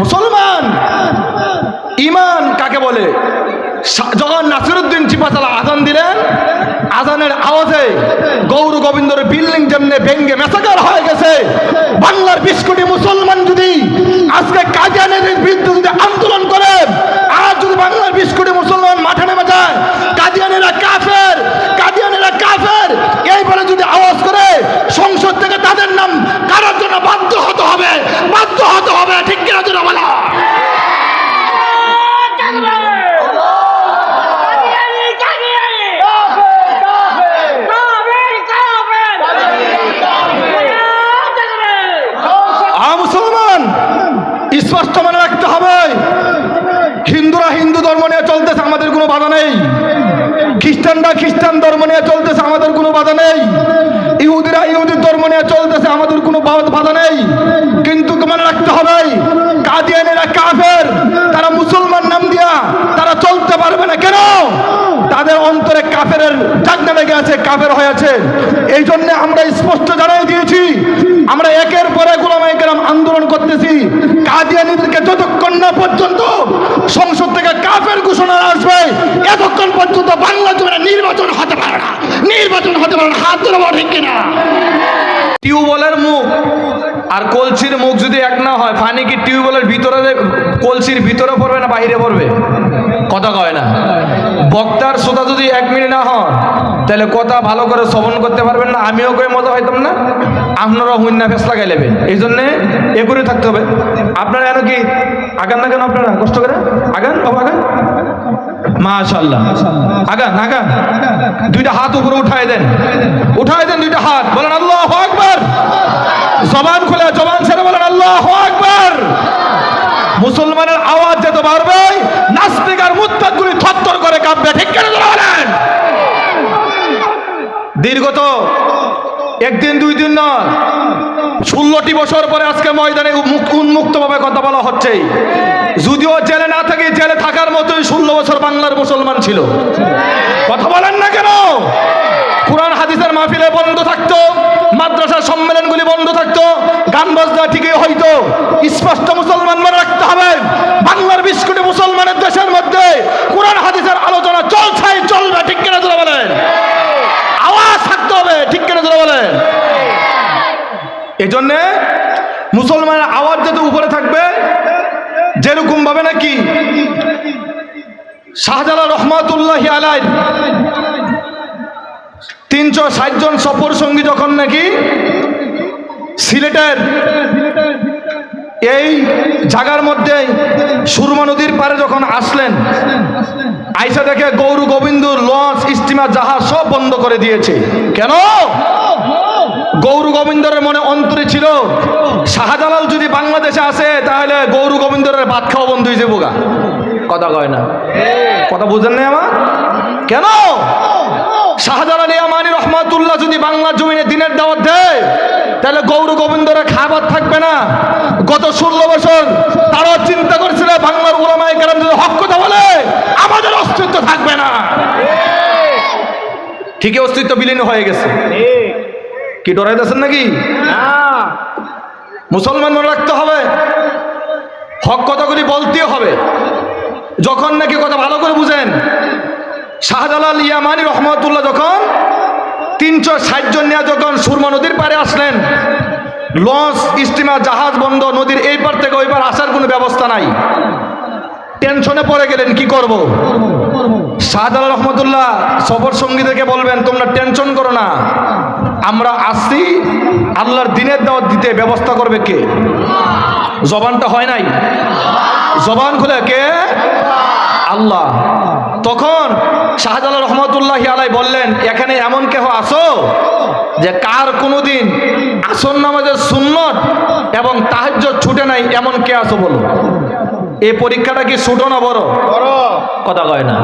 মুসলমান। ইমান কাকে বলে? যখন নাসিরুদ্দিন চিপাচালা আজান দিলেন। আজানের আওয়াজে গৌর গোবিন্দর বিল্ডিং যেমনি ভেঙ্গে মেসাকার হয়ে গেছে, বাংলার বিশ কোটি মুসলমান যদি আজকে কাজিয়ানের বিরুদ্ধে যদি আন্দোলন করে, আর যদি বাংলার বিশ কোটি মুসলমান মাঠে নেমে যায় কাদিয়ানেরা কাফের কাদিয়ানেরা কাফের। এই বলে যদি আওয়াজ করে, সংসদ থেকে তাদের নাম কারোর জন্য বাধ্য হতে হবে, বাধ্য হতে হবে, ঠিক কিনা জন্য বলা? স্পষ্ট মনে রাখতে হবে। হিন্দুরা হিন্দু ধর্ম নিয়ে চলতেছে, আমাদের কোনো বাধা নেই। খ্রিস্টানরা খ্রিস্টান ধর্ম নিয়ে চলতেছে, আমাদের কোনো বাধা নেই। ইহুদিরা ইহুদি ধর্ম নিয়ে চলতেছে, আমাদের কোনো বাধা নেই। কিন্তু মনে রাখতে হবে, কাদিয়ানেরা কাফের, তারা মুসলমান নাম দিয়া তারা চলতে পারবে না। কেন? তাদের অন্তরে কাফের ডাক লেগে গেছে, কাফের হয়েছে। এই জন্য আমরা স্পষ্ট জানাই দিয়েছি, আমরা একের পরে গোলামাই কেরাম আন্দোলন করতেছি। কাদিয়ানিদেরকে যতক্ষণ না পর্যন্ত সংসদ থেকে কাফের ঘোষণা আসবে, এতক্ষণ পর্যন্ত বাংলা জমিনে নির্বাচন হতে পারে না। নির্বাচন হতে পারে না, হাত ধরে ঠিক কিনা? টিউবওয়েলের মুখ আর কলসির মুখ যদি এক না হয় পানি কি টিউবওয়েলের ভিতরে কলসির ভিতরে পড়বে না বাইরে পড়বে? কথা কয় না। বক্তার শ্রোতা যদি এক মিনিট না হন, তাহলে কথা ভালো করে শ্রবণ করতে পারবেন না, আমিও কয়ে মজা হইতাম না। আপনারা হুইন্না ফেস লাগাই নেবেন এই জন্যে এ করে থাকতে হবে। আপনারা এন কি আগান না কেন আপনারা? কষ্ট করে? আগান, বাবা, আগান। দুইটা হাত উপরে দেন। দুইটা হাত। খুলে, জবান মুসলমানের আওয়াজ যেতে পারবে নাস্তিক আর মুত্তাদগুলি থরথর করে কাঁপবে। ঠিক কেন দীর্ঘত একদিন, দুই দিন না। ষোলোটি বছর পরে আজকে ময়দানে উন্মুক্ত ভাবে কথা বলা হচ্ছে। যদিও জেলে না থাকে, জেলে থাকার মতোই ষোলো বছর বাংলার মুসলমান ছিল। কথা বলেন না কেন? কোরআন, হাদিসের মাহফিলে বন্ধ থাকতো, মাদ্রাসার সম্মেলনগুলি বন্ধ থাকতো, গান বাজনা ঠিকই হইতো। স্পষ্ট মুসলমান মনে রাখতে হবে, বাংলার বিস্কুটে মুসলমানের দেশের মধ্যে কোরআন, হাদিসের আলোচনা চলছেই, চলবে, ঠিক কিনা বলেন? বলেন। এই জন্যে মুসলমানের আওয়াজ যাতে উপরে থাকবে যেরকম ভাবে নাকি শাহজালা রহমাতুল্লাহ আলাই তিনশো ষাট জন সফর সঙ্গী যখন নাকি সিলেটের এই জায়গার মধ্যে সুরমা নদীর পারে যখন আসলেন, আইসা দেখে গৌর গোবিন্দর লঞ্চ স্টিমার জাহাজ সব বন্ধ করে দিয়েছে। কেন? গৌর গোবিন্দরের মনে অন্তরে ছিল, শাহজালাল যদি বাংলাদেশে আসে, তাহলে গৌর গোবিন্দরের ভাত খাওয়া বন্ধ হয়ে যাব গা। কথা কয় না। কথা বুঝেন না আমার? কেন? শাহজালাল ইয়ামানি রহমাতুল্লাহ যদি বাংলা জমিনে দিনের দাওয়াত দেয় তাহলে গৌর গোবিন্দরের খাবার থাকবে না। গত ষোলো বছর তারা চিন্তা করছিল, বাংলার ওলামায় কেরাম যদি হক কথা বলে, আমাদের অস্তিত্ব থাকবে না। ঠিকই অস্তিত্ব বিলীন হয়ে গেছে। কি ডরাই ডরাইতেছেন নাকি? মুসলমান মনে রাখতে হবে। হক কথাগুলি বলতে হবে। যখন নাকি কথা ভালো করে বুঝেন, শাহজালাল ইয়ামানি রহমতুল্লাহ যখন তিনশো ষাট জন নিয়ে যখন সুরমা নদীর পারে আসলেন। লঞ্চ স্টিমার জাহাজ বন্ধ নদীর এই পার থেকে ওই পার আসার কোনো ব্যবস্থা নাই। টেনশনে পড়ে গেলেন, কি করব? শাহজালাল রহমতুল্লাহ সফর সঙ্গীদেরকে বলবেন, তোমরা টেনশন করো না। আমরা আসছি, আল্লাহর দিনের দাওয়াত দিতে ব্যবস্থা করবে কে? জবানটা হয় নাই? জবান খুলে কে? আল্লাহ। তখন শাহজালাল রহমতুল্লাহ আলাই বললেন এখানে এমন কেহ আসো যে কার কোনোদিন আসন নামাজের সুন্নত এবং তাহাজ্য ছুটে নাই এমন কে আসো বলো? এই পরীক্ষাটা কি ছোট না বড়? কথা কয় না।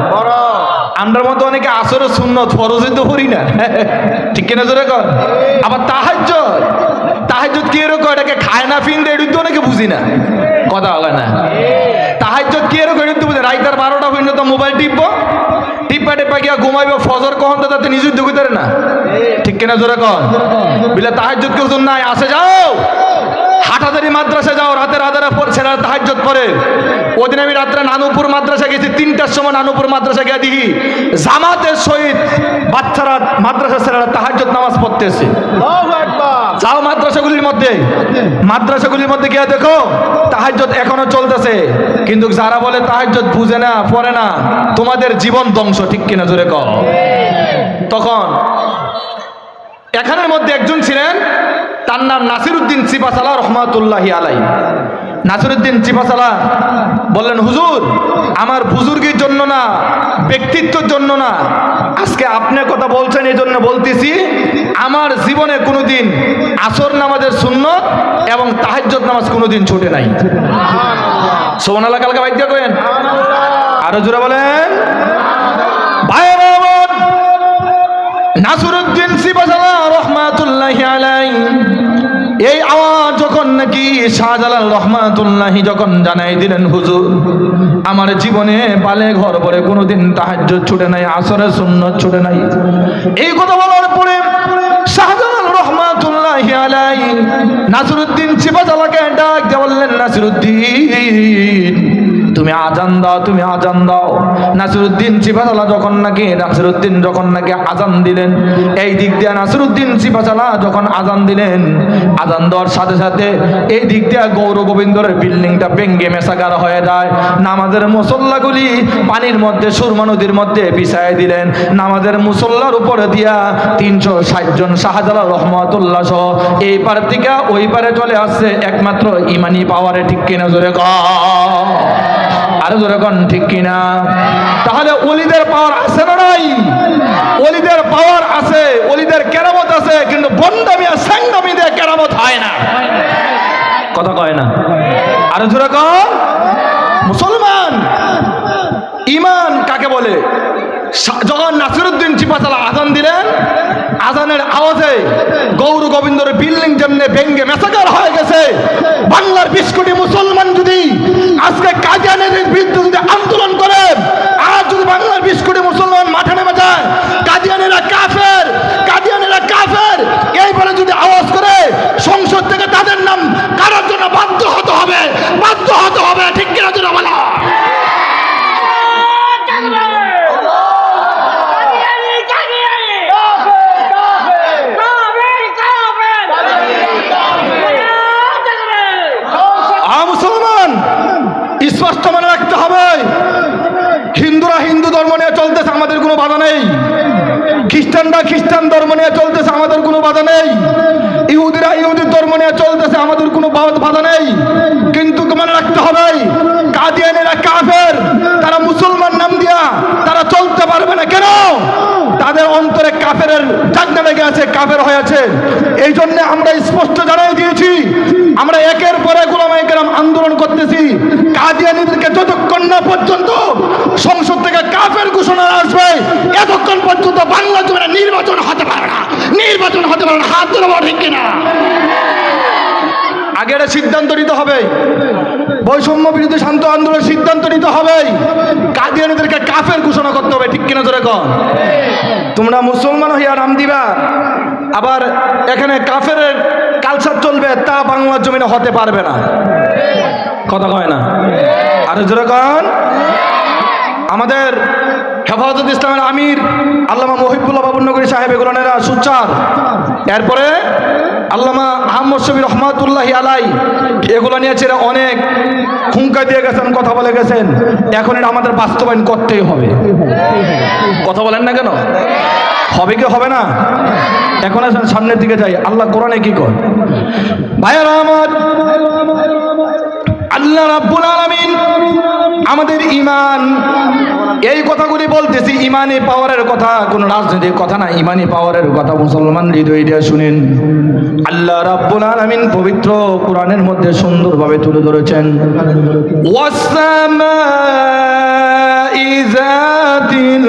আমরার মতো অনেকে আসরে সুন্নত ফরজে তো করি না। ঠিক কিনা জোরে কর আবার তাহাজ্য তাহাজ্য কি এরকম? এটাকে খায় না ফিন দেয় এটা তো অনেকে বুঝি না। কথা হয় না। তাহাজ্য কি এরকম। রাইতার বারোটা হইলে তো মোবাইল টিপবো। টিপা টিপা গিয়া ঘুমাইব ফজর কখন তো তাতে নিজের দুঃখ না। ঠিক কিনা জোরে কন? বিলে তাহার যুদ্ধ নাই আসে যাও। হাটাদারি মাদ্রাসা যাও রাতে রাতেরা ছেলেরা তাহাজ্জত পরে ওদিন আমি রাত্রে নানুপুর মাদ্রাসা গেছি তিনটার সময় নানুপুর মাদ্রাসা গিয়ে দেখি জামাতের সহিত বাচ্চারা মাদ্রাসা ছেলেরা তাহাজ্জত নামাজ পড়তেছে। যাও মাদ্রাসাগুলির মধ্যে। মাদ্রাসাগুলির মধ্যে গিয়ে দেখো তাহাজ্জত এখনও চলতেছে। কিন্তু যারা বলে তাহাজ্জত বুঝে না পড়ে না তোমাদের জীবন ধ্বংস ঠিক কিনা জোরে কও? তখন এখানের মধ্যে একজন ছিলেন তার নাম নাসিরুদ্দিন সিপাসালা রহমাতুল্লাহি আলাই নাসিরুদ্দিন চিপাসালা বললেন হুজুর আমার বুজুর্গের জন্য না ব্যক্তিত্বের জন্য না। আজকে আপনি কথা বলছেন এই জন্য বলতেছি আমার জীবনে কোনোদিন আসর নামাজের সুন্নত এবং তাহাজ্জত নামাজ কোনোদিন ছুটে নাই। সোমানালা কালকে বাইদ্য করেন। আরও জোরে বলেন। আমার নাসরুদ্দিন সিবাজালা রহমাতুল্লাহি আলাই এই আওয়াজ যখন নাকি শাহজালাল রহমাতুল্লাহি যখন জানাই দিলেন, হুজুর, আমার জীবনে বালে ঘর পরে কোনোদিন তাহাজ্য ছুটে নাই, আসরের শূন্য ছুটে নাই। এই কথা বলার পরে শাহজালাল রহমাতুল্লাহি আলাই নাসিরুদ্দিন সিবাজালাকে ডাক দিয়ে বললেন, নাসরুদ্দিন তুমি আজান দাও, তুমি আজান দাও। নাসিরুদ্দিন সিফাতালা যখন নাকি, নাসিরুদ্দিন যখন নাকি আজান দিলেন, এই দিক দিয়ে নাসিরুদ্দিন সিফাতালা যখন আজান দিলেন, আজান দেওয়ার সাথে সাথে এই দিক দিয়ে গৌর গোবিন্দরের বিল্ডিংটা ভেঙ্গে মেশাগার হয়ে যায়। নামাজের মুসল্লাগুলি পানির মধ্যে, সুরমা নদীর মধ্যে বিছায় দিলেন। নামাজের মুসল্লার উপরে দিয়া তিনশো ষাট জন শাহজালাল রহমতুল্লাহ সহ এই পার থেকে ওই পারে চলে আসছে একমাত্র ইমানি পাওয়ারে, ঠিক কিনা জোরে ক আরও জোরে কন, ঠিক কিনা? তাহলে অলিদের পাওয়ার আছে না নাই? অলিদের পাওয়ার আছে, অলিদের কেরামত আছে, কিন্তু বন্দামি আর স্যাংদামি দিয়ে কেরামত হয় না। কথা কয় না? আরও জোরে মুসলমান, ইমান কাকে বলে? যখন নাসিরুদ্দিন চিপাচালা আজান দিলেন আজানের আওয়াজে গৌর গোবিন্দর বিল্ডিং যেমনি ভেঙ্গে মেসাকার হয়ে গেছে, বাংলার বিশ কোটি মুসলমান যদি আজকে কাজিয়ানের বিরুদ্ধে যদি আন্দোলন করে, আর যদি বাংলার বিশ কোটি মুসলমান মাঠে নেমে যায় কাদিয়ানেরা কাফের কাদিয়ানেরা কাফের এই বলে যদি আওয়াজ করে সংসদ থেকে তাদের নাম কারোর জন্য বাধ্য হতে হবে বাধ্য হতে হবে ঠিক কিনা জন্য বলা আ মুসলমান স্পষ্ট মনে রাখতে হবে হিন্দুরা হিন্দু ধর্ম নিয়ে চলতেছে আমাদের কোনো বাধা নেই খ্রিস্টানরা খ্রিস্টান ধর্ম নিয়ে চলতেছে আমাদের কোনো বাধা নেই ইহুদিরা ইহুদির ধর্ম নিয়ে চলতেছে আমাদের কোনো বা- বাধা নেই। কিন্তু মনে রাখতে হবে। কাদিয়ানেরা কাফের, তারা মুসলমান নাম দিয়া তারা চলতে পারবে না। কেন? তাদের অন্তরে কাফের জাগনা লেগে আছে, কাফের হয়ে আছে। এই জন্য আমরা স্পষ্ট জানাই দিয়েছি, আমরা একের পরে গোলামাই আন্দোলন করতেছি। কাদিয়ানিদেরকে যতক্ষণ না পর্যন্ত সংসদ থেকে কাফের ঘোষণা আসবে, এতক্ষণ পর্যন্ত বাংলা জমিনে নির্বাচন হতে পারে না। নির্বাচন হতে পারে না। হাত ধরে ঠিক কিনা? আগে একটা সিদ্ধান্ত নিতে হবে। বৈষম্য বিরুদ্ধে শান্ত আন্দোলনের সিদ্ধান্ত নিতে হবে। কাদিয়ানিদেরকে কাফের ঘোষণা করতে হবে, ঠিক কিনা জোরে কন? তোমরা মুসলমান হইয়া নাম দিবা, আবার এখানে কাফের কালচার চলবে, তা বাংলার জমিনে হতে পারবে না। কথা কয় না? আরে জোরে কন? আমাদের হেফাজত ইসলামের আমির আল্লামা মহিবুল্লাহ বাবুনগরী সাহেব এগুলানেরা সুচার। এরপরে আল্লামা আহমদ শবীর রহমাতুল্লাহি আলাই, এগুলো নিয়ে ছেড়ে অনেক হুঙ্কা দিয়ে গেছেন, কথা বলে গেছেন। এখন এটা আমাদের বাস্তবায়ন করতেই হবে। কথা বলেন না কেন? হবে কি হবে না? এখন আসেন সামনের দিকে যাই, আল্লাহ কোরআনে কি কর ভাইয়ারা আমার, আল্লাহ রাব্বুল আলামিন আমাদের ইমান এই কথাগুলি বলতেছি ইমানি পাওয়ারের কথা কোন রাজনৈতিক কথা না ইমানি পাওয়ারের কথা মুসলমান হৃদয় দিয়ে শুনেন আল্লাহ রাব্বুল আলামিন পবিত্র কোরআনের মধ্যে সুন্দরভাবে তুলে ধরেছেন ওয়াসসামাই যাতিল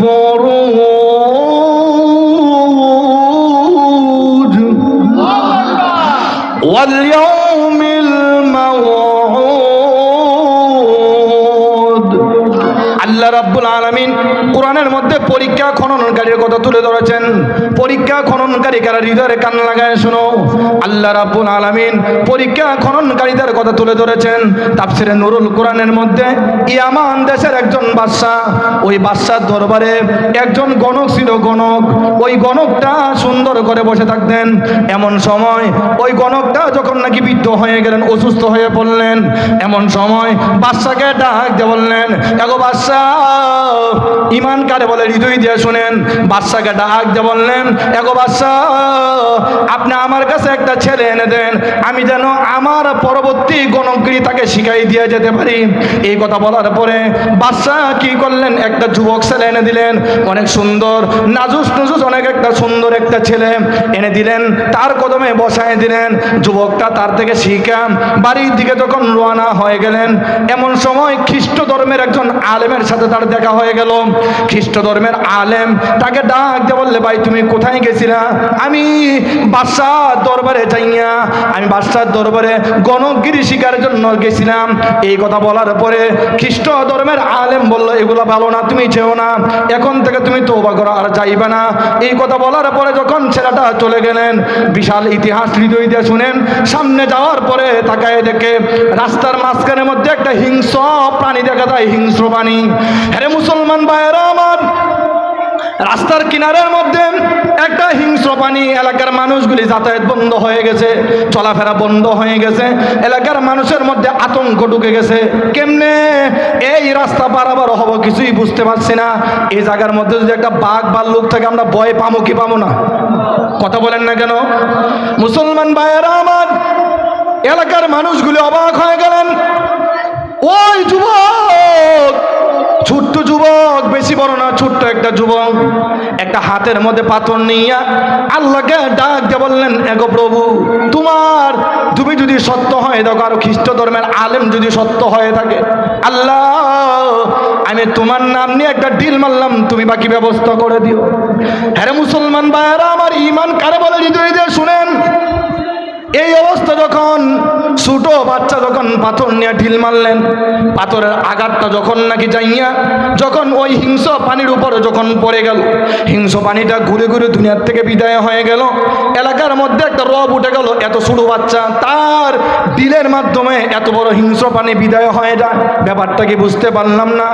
বুরুজ واليوم কোরআনের মধ্যে পরীক্ষা খননকারীর কথা তুলে ধরেছেন। পরীক্ষা খননকারী কারা হৃদয়ের কান লাগায় শোনো। আল্লাহ রাব্বুল আলামিন পরীক্ষা খননকারীদের কথা তুলে ধরেছেন। তাফসিরে নুরুল কোরআনের মধ্যে, ইয়ামান দেশের একজন বাদশাহ, ওই বাদশার দরবারে একজন গণক ছিল গণক। ওই গণকটা সুন্দর করে বসে থাকতেন। এমন সময় ওই গণকটা যখন নাকি বৃদ্ধ হয়ে গেলেন, অসুস্থ হয়ে পড়লেন, এমন সময় বাদশাকে ডাক দিয়ে বললেন, এগো বাদশাহ, ইমান কারে বলে হৃদয় দিয়ে শুনেন বাদশাকে ডাক দিয়ে বললেন, এগো বাদশাহ, আপনি আমার কাছে একটা ছেলে এনে দেন, আমি যেন আমার পরবর্তী গণকগিরি তাকে শিখাই দিয়ে যেতে পারি। এই কথা বলার পরে বাদশাহ কি করলেন? একটা যুবক ছেলে এনে দিলেন, অনেক সুন্দর, নাজুস নুজুস অনেক একটা সুন্দর একটা ছেলে এনে দিলেন, তার কদমে বসায় দিলেন, যুবকটা তার থেকে শিখা, বাড়ির দিকে যখন রওনা হয়ে গেলেন, এমন সময় খ্রিস্ট ধর্মের একজন আলেমের সাথে তার দেখা হয়ে গেল। খ্রিস্ট ধর্মের আলেম, তাকে ডাক দিয়ে বললে, ভাই, তুমি কোথায় গেছিলা? আমি বাদশাহ দরবারে যাইয়া, আমি বাদশার দরবারে গণগিরি শিকারের জন্য গেছিলাম। এই কথা বলার পরে খ্রিস্ট ধর্মের আলেম বলল, এগুলো ভালো না, তুমি যেও না। এখন থেকে তুমি তৌবা করো, আর যাইবে না। এই কথা বলার পরে যখন ছেলেটা চলে গেলেন, বিশাল ইতিহাস হৃদয় দিয়ে শুনেন, সামনে যাওয়ার পরে তাকায় দেখে রাস্তার মাঝখানের মধ্যে একটা হিংস্র প্রাণী দেখা যায়, হিংস্র প্রাণী। হ্যাঁ মুসলমান ভাইয়েরা আমার রাস্তার কিনারের মধ্যে একটা হিংস্র পানি, এলাকার মানুষগুলি যাতায়াত বন্ধ হয়ে গেছে, চলাফেরা বন্ধ হয়ে গেছে, এলাকার মানুষের মধ্যে আতঙ্ক ঢুকে গেছে। কেমনে এই রাস্তা পারাবার হব কিছুই বুঝতে পারছি না। এই জায়গার মধ্যে যদি একটা বাঘ বা লোক থাকে, আমরা ভয় পাবো কি পাবো না? কথা বলেন না কেন? মুসলমান ভাইয়েরা আমার, এলাকার মানুষগুলি অবাক হয়ে গেলেন। ওই যুবক ছোট্ট যুবক, বেশি বড় না, ছোট্ট একটা যুবক। একটা হাতের মধ্যে পাথর নিয়ে আল্লাহকে ডাক দিয়ে বললেন, এগো প্রভু, তোমার তুমি যদি সত্য হয়, দেখো আর খ্রিস্ট ধর্মের আলেম যদি সত্য হয়ে থাকে, আল্লাহ, আমি তোমার নাম নিয়ে একটা ডিল মারলাম, তুমি বাকি ব্যবস্থা করে দিও। হ্যাঁ মুসলমান ভাইয়েরা, আমার ইমান কারে বলে দিয়ে শুনেন এই অবস্থা যখন, ছোট বাচ্চা যখন পাথর নিয়ে ঢিল মারলেন, পাথরের আঘাতটা যখন নাকি যাইয়া যখন ওই হিংস্র পানির উপরে যখন পড়ে গেল হিংস্র পানিটা ঘুরে ঘুরে দুনিয়ার থেকে বিদায় হয়ে গেল, এলাকার মধ্যে একটা রব উঠে গেল, এত ছোট বাচ্চা, তার ডিলের মাধ্যমে এত বড় হিংস্র পানি বিদায় হয়ে যায়। ব্যাপারটা কি বুঝতে পারলাম না?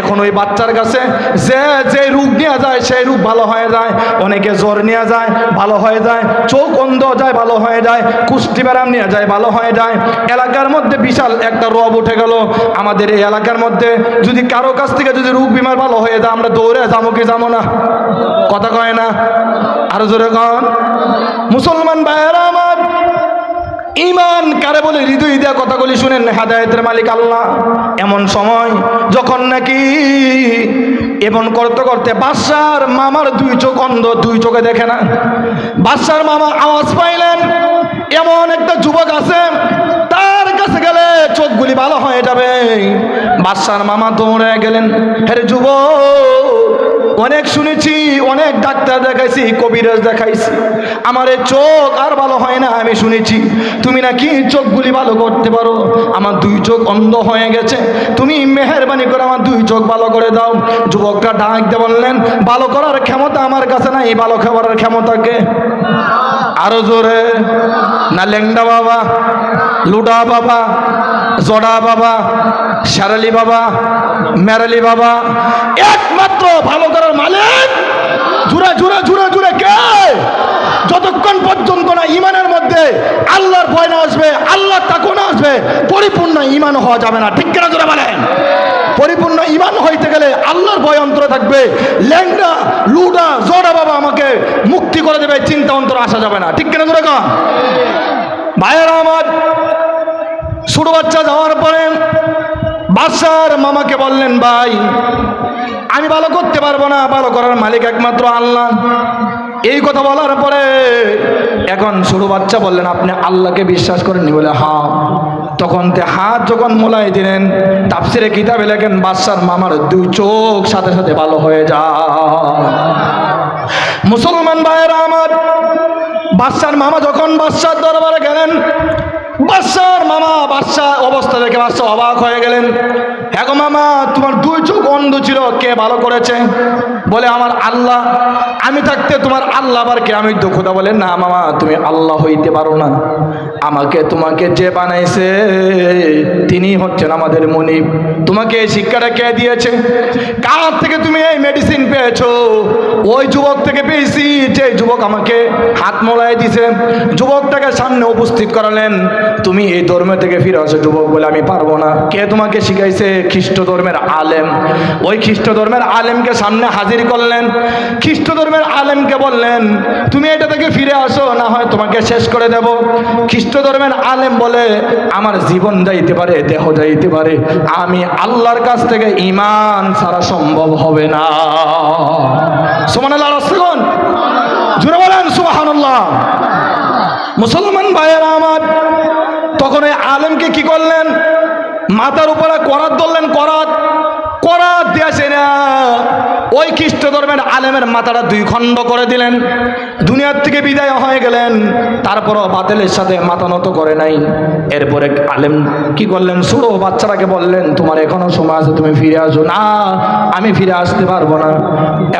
এখন ওই বাচ্চার কাছে যে যে রূপ নেওয়া যায়, সেই রূপ ভালো হয়ে যায়, অনেকে জ্বর নেওয়া যায়, ভালো হয়ে যায়, চোখ অন্ধ যায়, ভালো হয়ে যায় কুষ্টি ব্যারাম নিয়ে যায়, ভালো হয়ে যায়। এলাকার মধ্যে বিশাল একটা রব উঠে গেল। আমাদের এই এলাকার মধ্যে যদি কারও কাছ থেকে যদি রোগ বিমার ভালো হয়ে যায়, আমরা দৌড়ে যাব কি যাব না? কথা কয় না? আরও জোরে কন। মুসলমান ভাইয়েরা আমার ইমান কারে বলে হৃদয় দেওয়া কথাগুলি শুনেন, হেদায়তের মালিক আল্লাহ। এমন সময় যখন নাকি এমন করতে করতে বাদশার মামার দুই চোখ অন্ধ, দুই চোখে দেখে না। বাদশার মামা আওয়াজ পাইলেন এমন একটা যুবক আছে, তার কাছে গেলে চোখগুলি ভালো হয়ে যাবে। বাদশার মামা দৌড়ে গেলেন, হেরে যুবক অনেক শুনেছি, অনেক ডাক্তার দেখাইছি, কবিরাজ দেখাইছি। আমার চোখ আর ভালো হয় না, আমি শুনেছি। তুমি নাকি চোখগুলি ভালো করতে পারো? আমার দুই চোখ অন্ধ হয়ে গেছে। তুমি মেহরবানি করে আমার দুই চোখ ভালো করে দাও। যুবকরা ডাক দিয়ে বললেন, ভালো করার ক্ষমতা আমার কাছে নাই, ভালো খাবারের ক্ষমতাকে আরও জোরে, না লেংডা বাবা। লুডা বাবা, জোড়া বাবা সারালি বাবা মেরালি বাবা, একমাত্র ভালো করার মালিক। জুড়ে জুড়ে জুড়ে জুড়ে কে? যতক্ষণ পর্যন্ত না ইমানের মধ্যে আল্লাহর ভয় না আসবে, আল্লাহর তাকু না আসবে, পরিপূর্ণ ইমান হওয়া যাবে না। ঠিক কেনা জোরে বলেন? পরিপূর্ণ ইমান হইতে গেলে আল্লাহর ভয় অন্তরে থাকবে। ল্যাংড়া, লুডা, জোড়া বাবা আমাকে মুক্তি করে দেবে, চিন্তা অন্তর আসা যাবে না। ঠিক কেনা জোরে কন? ভাইয়েরা আমার ছোট বাচ্চা যাওয়ার পরে বাদশার মামাকে বললেন, ভাই, আমি ভালো করতে পারব না, ভালো করার মালিক একমাত্র আল্লাহ। এই কথা বলার পরে এখন ছোট বাচ্চা বললেন, আপনি আল্লাহকে বিশ্বাস করেননি বলে হা তখন তে হাত যখন মোলাই দিলেন তাপসিরে কিতাবে লেখেন, বাদশার মামার দুই চোখ সাথে সাথে ভালো হয়ে যায়। মুসলমান ভাইয়েরা আমার, বাদশার মামা যখন বাদশার দরবারে গেলেন বাদশার মামা বাদশা অবস্থা দেখে বাদশাহ অবাক হয়ে গেলেন। গো মামা, তোমার দুই চোখ অন্ধ ছিল, কে ভালো করেছে? বলে, আমার আল্লাহ, আমি থাকতে তোমার আল্লাহ আবার কে? আমি খোদা বলে, না মামা, তুমি আল্লাহ হইতে পারো না। আমাকে তোমাকে যে বানাইছে, তিনি হচ্ছেন আমাদের মনিব। তোমাকে এই শিক্ষাটা কে দিয়েছে? কার থেকে তুমি এই মেডিসিন পেয়েছ? ওই যুবক থেকে পেয়েছি, যে যুবক আমাকে হাত মোলাই দিছে। যুবকটাকে সামনে উপস্থিত করালেন, তুমি এই ধর্ম থেকে ফিরে আসো যুবক বলে আমি পারব না। কে তোমাকে শিখাইছে? খ্রিস্ট ধর্মের আলেম। ওই খ্রিস্ট ধর্মের আলেমকে সামনে হাজির করলেন। খ্রিস্ট ধর্মের আলেমকে বললেন, তুমি এটা থেকে ফিরে আসো, না হয় তোমাকে শেষ করে দেব। খ্রিস্ট ধর্মের আলেম বলে, আমার জীবন যাইতে পারে, দেহ যাইতে পারে। আমি আল্লাহর কাছ থেকে ইমান ছাড়া সম্ভব হবে না। সমান আল্লাহ জুড়ে বলেন, সুবহানাল্লাহ। মুসলমান ভাইয়েরা আমার, তখন ওই আলেমকে কি করলেন? মাথার উপরে করাত ধরলেন করাত। ওই খ্রিস্ট ধর্মের আলেমের মাথাটা দুই খণ্ড করে দিলেন। দুনিয়ার থেকে বিদায় হয়ে গেলেন, তারপরও বাতিলের সাথে মাথা নত করে নাই। এরপরে আলেম কি করলেন? ছোড়ো বাচ্চাটাকে বললেন, তোমার এখনও সময় আছে, তুমি ফিরে আসো। না, আমি ফিরে আসতে পারব না।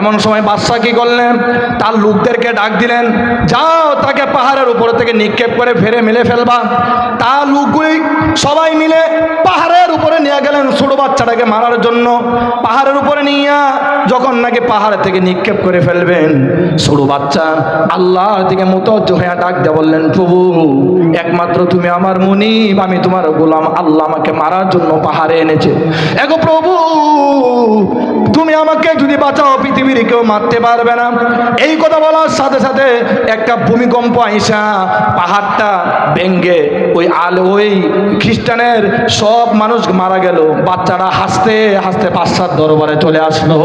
এমন সময় বাদশাহ কি করলেন? তার লোকদেরকে ডাক দিলেন, যাও, তাকে পাহাড়ের উপরে থেকে নিক্ষেপ করে ফেরে মেলে ফেলবা। তার লোকগুলি সবাই মিলে পাহাড়ের উপরে নিয়ে গেলেন ছোট বাচ্চাটাকে মারার জন্য। পাহাড়ের উপরে নিয়ে যখন নাকি পাহাড় থেকে নিক্ষেপ করে ফেলবেন। ছোট বাচ্চা আল্লাহ থেকে মতজ্জ হয়ে ডাক দিয়ে বললেন, প্রভু, একমাত্র তুমি আমার মনিব, আমি তোমার গোলাম, আল্লাহ আমাকে মারার জন্য পাহাড়ে এনেছে। এগো প্রভু, তুমি আমাকে যদি বাঁচাও, পৃথিবীর কেউ মারতে পারবে না। এই কথা বলার সাথে সাথে একটা ভূমিকম্প আইসা, পাহাড়টা ভেঙ্গে ওই আল, ওই খ্রিস্টানের সব মানুষ মারা গেল। বাচ্চারা হাসতে হাসতে পাশ্চাত দরবারে চলে আসলো।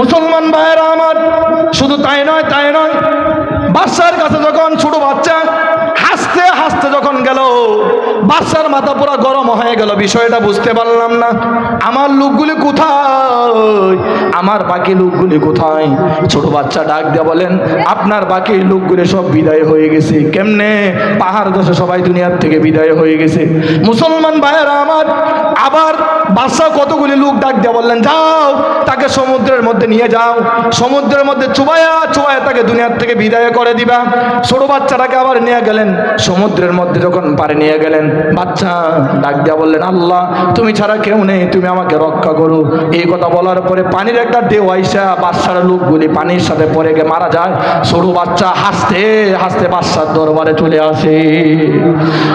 মুসলমান ভাইয়েরা আমার, শুধু তাই নয় তাই নয়, বাচ্চার কাছে যখন ছোট বাচ্চা হাসতে হাসতে যখন গেল, বাচ্চার মাথা পুরো গরম হয়ে গেল, বিষয়টা বুঝতে পারলাম না। আমার লোকগুলি কোথায়? আমার বাকি লোকগুলি কোথায়? ছোট বাচ্চা ডাক দিয়ে বলেন, আপনার বাকি লোকগুলি সব বিদায় হয়ে গেছে। কেমনে? পাহাড় দশে সবাই দুনিয়ার থেকে বিদায় হয়ে গেছে। মুসলমান ভাইয়েরা আমার, আবার বাদশাহ কতগুলি লোক ডাক দিয়ে বললেন, যাও, তাকে সমুদ্রের মধ্যে নিয়ে যাও। সমুদ্রের মধ্যে চুবায়া চুবায়া তাকে দুনিয়ার থেকে বিদায় করে দিবা। ছোট বাচ্চাটাকে আবার নিয়ে গেলেন, সমুদ্রের মধ্যে যখন পারে নিয়ে গেলেন, বাচ্চা ডাক দিয়া বললেন, আল্লাহ, তুমি ছাড়া কেউ নেই, তুমি আমাকে রক্ষা করো। এই কথা বলার পরে পানির একটা ঢেউ আইসা বাচ্চার লোকগুলি পানির সাথে পরে গিয়ে মারা যায়। সরু বাচ্চা হাসতে হাসতে বাচ্চার দরবারে চলে আসে।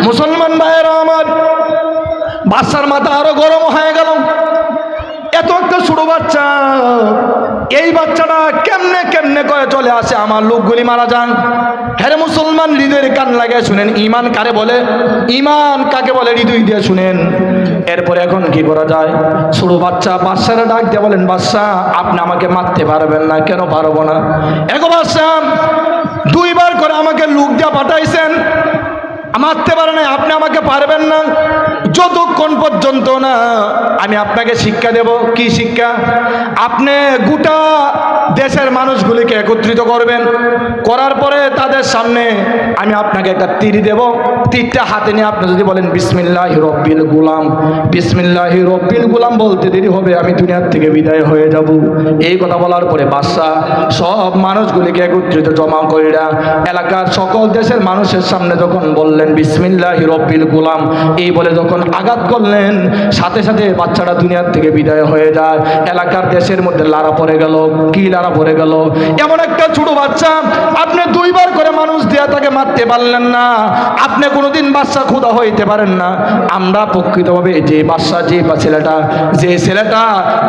মুসলমান ভাইয়েরা আমার, বাচ্চার মাথা আরও গরম হয়ে গেল। এত একটা ছোট বাচ্চা। এই বাচ্চাটা কেমনে কেমনে করে চলে আসে? আমার লোকগুলি মারা যান। হ্যাঁ মুসলমান, হৃদয়ের কান লাগে শুনেন। ইমান কারে বলে? ইমান কাকে বলে? হৃদয় দিয়ে শুনেন। এরপরে এখন কি করা যায়? ছোট বাচ্চা বাচ্চারা ডাক দিয়ে বলেন বাচ্চা আপনি আমাকে মারতে পারবেন না। কেন পারব না? এগো বাচ্চা দুইবার করে আমাকে লোক দিয়ে পাঠাইছেন। মারতে পারে না আপনি আমাকে পারবেন না। যতক্ষণ পর্যন্ত না আমি আপনাকে শিক্ষা দেব। কি শিক্ষা? আপনি গোটা দেশের মানুষগুলিকে একত্রিত করবেন। করার পরে তাদের সামনে আমি আপনাকে একটা তীর দেব। তীরটা হাতে নিয়ে আপনি যদি বলেন, বিসমিল্লাহ রব্বিল গুলাম। বিসমিল্লাহ রব্বিল গুলাম বলতে দেরি হবে, আমি দুনিয়ার থেকে বিদায় হয়ে যাব। এই কথা বলার পরে বাদশাহ সব মানুষগুলিকে একত্রিত জমা করিরা এলাকার সকল দেশের মানুষের সামনে যখন বললেন বিসমিল্লাহ রব্বিল গুলাম। এই বলে যখন আঘাত করলেন, সাথে সাথে বাচ্চাটা দুনিয়ার থেকে বিদায় হয়ে যায়। এলাকার দেশের মধ্যে লারা পড়ে গেল। কি লারা পড়ে গেল? এমন একটা ছোট বাচ্চা, আপনি দুইবার করে মানুষ দেয়া তাকে মারতে পারলেন না। আপনি কোনোদিন বাচ্চা ক্ষুদা হইতে পারেন না। আমরা প্রকৃতভাবে যে বাচ্চা, যে বা ছেলেটা, যে ছেলেটা,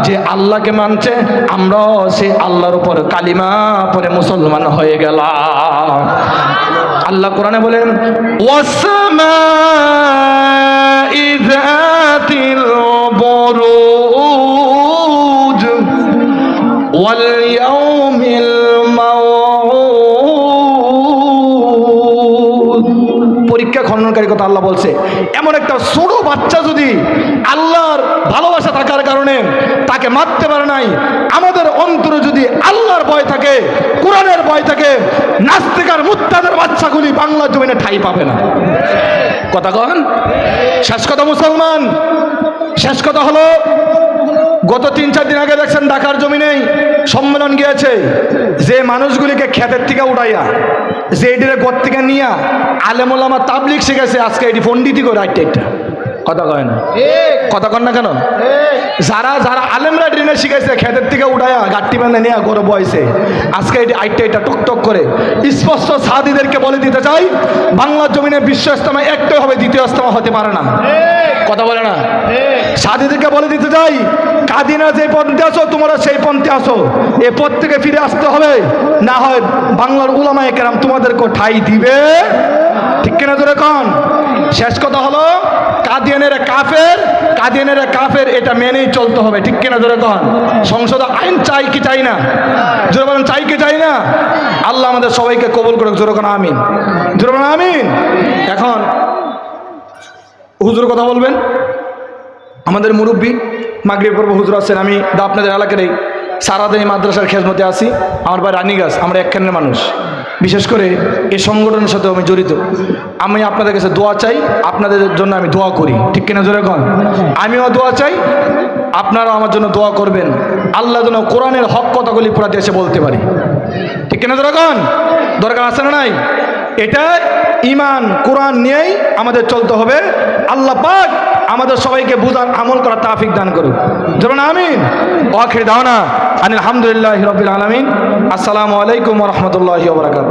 যে আল্লাহকে মানছে, আমরাও সে আল্লাহর উপর কালিমা পরে মুসলমান হয়ে গেলাম। আল্লাহ কোরআনে বলেন ওয়াসমা যাতিল বুরুজ ওয়াল ইয়াউমিল পরীক্ষা খননকারী কথা আল্লাহ বলছে। এমন একটা ছোট বাচ্চা যদি আল্লাহর ভালোবাসা থাকার কারণে তাকে মারতে পারে নাই, আমাদের অন্তরে যদি আল্লাহর ভয় থাকে, কোরআনের ভয় থাকে, নাস্তিকার, মুত্তাদের বাচ্চাগুলি বাংলা জমিনে ঠাই পাবে না। কথা কন? শেষ কথা মুসলমান। শেষ কথা হলো, গত তিন চার দিন আগে দেখছেন ঢাকার জমিনেই সম্মেলন গিয়েছে, যে মানুষগুলিকে ক্ষেতের থেকে উঠাইয়া যে এটির গোর থেকে নিয়া আলেমুল্লামা তাবলিক শিখেছে আজকে এটি পন্ডিতি করে আটটা একটা কথা কয় না? কথা কন না কেন? যারা যারা আলেমরা ট্রেনে শিখাইছে ক্ষেতের থেকে উঠায়া গাট্টি বেঁধে নিয়ে গড়ে বয়সে আজকে এটি আইটা এটা টক টক করে। স্পষ্ট সাদিদেরকে বলে দিতে চাই বাংলার জমিনে বিশ্ব ইস্তেমা একটাই হবে দ্বিতীয় ইস্তেমা হতে পারে না। কথা বলে না? সাদিদেরকে বলে দিতে চাই, কাদিনা যে পন্থে আসো তোমরা সেই পন্থে আসো এ পথ থেকে ফিরে আসতে হবে। না হয় বাংলার উলামায়ে কেরাম তোমাদেরকে ঠাই দিবে। ঠিক কিনা ধরে কন? শেষ কথা হলো, কাদিয়ানের কাফের কাদিয়ানের কাফের এটা মেনেই চলতে হবে। ঠিক কিনা ধরে কন? সংসদ আইন চাই কি চাই না? জোরে বলেন, চাই কি চাই না? আল্লাহ আমাদের সবাইকে কবুল করে জোরে কোন আমিন। জোরে আমিন। এখন হুজুর কথা বলবেন? আমাদের মুরব্বী মাগরিব পর্ব হুজুর আছেন, আমি দা আপনাদের সারাদিন এই মাদ্রাসার খেজমতে আসি আমার বাড়ি রানীগাছ আমরা একখানের মানুষ। বিশেষ করে এই সংগঠনের সাথে আমি জড়িত। আমি আপনাদের কাছে দোয়া চাই, আপনাদের জন্য আমি দোয়া করি। ঠিক কিনা জোরে কন? আমিও দোয়া চাই, আপনারাও আমার জন্য দোয়া করবেন। আল্লাহ যেন কোরআনের হক কথাগুলি পুরাতে এসে বলতে পারি। ঠিক কিনা জোরে কন? দরকার আছে না নাই? এটা ইমান, কোরআন নিয়েই আমাদের চলতে হবে। আল্লাহ পাক আমাদের সবাইকে বুঝার আমল করার তাফিক দান করুক যেমন আমিন? ওয়াখির দাওনা আনিল আলহামদুলিল্লাহ রবিল আলমিন। আসসালামু আলাইকুম রহমতুল্লাহ বরাকাত